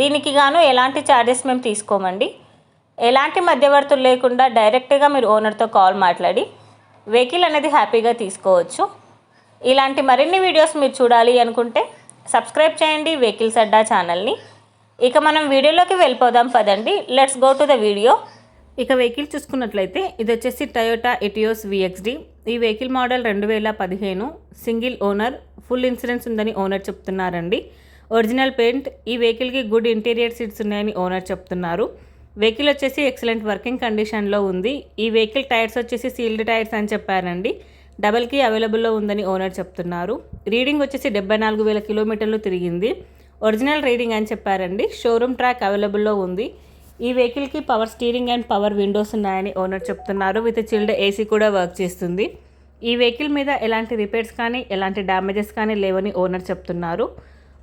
దీనికి గాను ఎలాంటి ఛార్జెస్ మేము తీసుకోమండి. ఎలాంటి మధ్యవర్తులు లేకుండా డైరెక్ట్గా మీరు ఓనర్తో కాల్ మాట్లాడి వెహికల్ అనేది హ్యాపీగా తీసుకోవచ్చు. ఇలాంటి మరిన్ని వీడియోస్ మీరు చూడాలి అనుకుంటే సబ్స్క్రైబ్ చేయండి వెహికల్స్ అడ్డా ఛానల్ని ఇక మనం వీడియోలోకి వెళ్ళిపోదాం పదండి. Let's go to the video ఇక వెహికల్ చూసుకున్నట్లయితే ఇది వచ్చేసి టయోటా ఎటియోస్ విఎక్స్డి ఈ వెహికల్ మోడల్ రెండు వేల పదిహేను. సింగిల్ ఓనర్ ఫుల్ ఇన్సూరెన్స్ ఉందని ఓనర్ చెప్తున్నారండి. ఒరిజినల్ పెయింట్ ఈ వెహికల్కి గుడ్ ఇంటీరియర్ సీట్స్ ఉన్నాయని ఓనర్ చెప్తున్నారు. వెహికల్ వచ్చేసి ఎక్సలెంట్ వర్కింగ్ కండిషన్లో ఉంది. ఈ వెహికల్ టైర్స్ వచ్చేసి సీల్డ్ టైర్స్ అని చెప్పారండి. డబల్ కీ అవైలబుల్లో ఉందని ఓనర్ చెప్తున్నారు. రీడింగ్ వచ్చేసి డెబ్బై నాలుగు వేల కిలోమీటర్లు తిరిగింది. ఒరిజినల్ రీడింగ్ అని చెప్పారండి. షోరూమ్ ట్రాక్ అవైలబుల్లో ఉంది. ఈ వెహికల్కి power steering and power windows ఉన్నాయని ఓనర్ చెప్తున్నారు. విత్ చిల్డ్ ఏసీ కూడా వర్క్ చేస్తుంది. ఈ వెహికల్ మీద ఎలాంటి రిపేర్స్ కానీ ఎలాంటి డ్యామేజెస్ కానీ లేవని ఓనర్ చెప్తున్నారు.